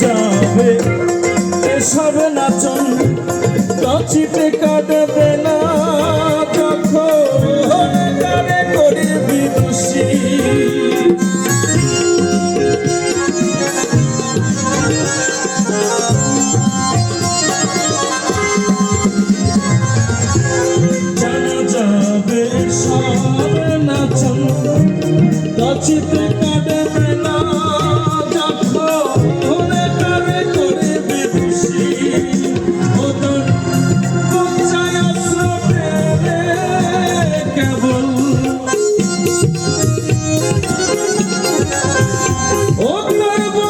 যাবে? এসব নাচন নাচিতে কাটবে না তখন করবি দোষী সব নাচন নাচিতে কাটবে করবো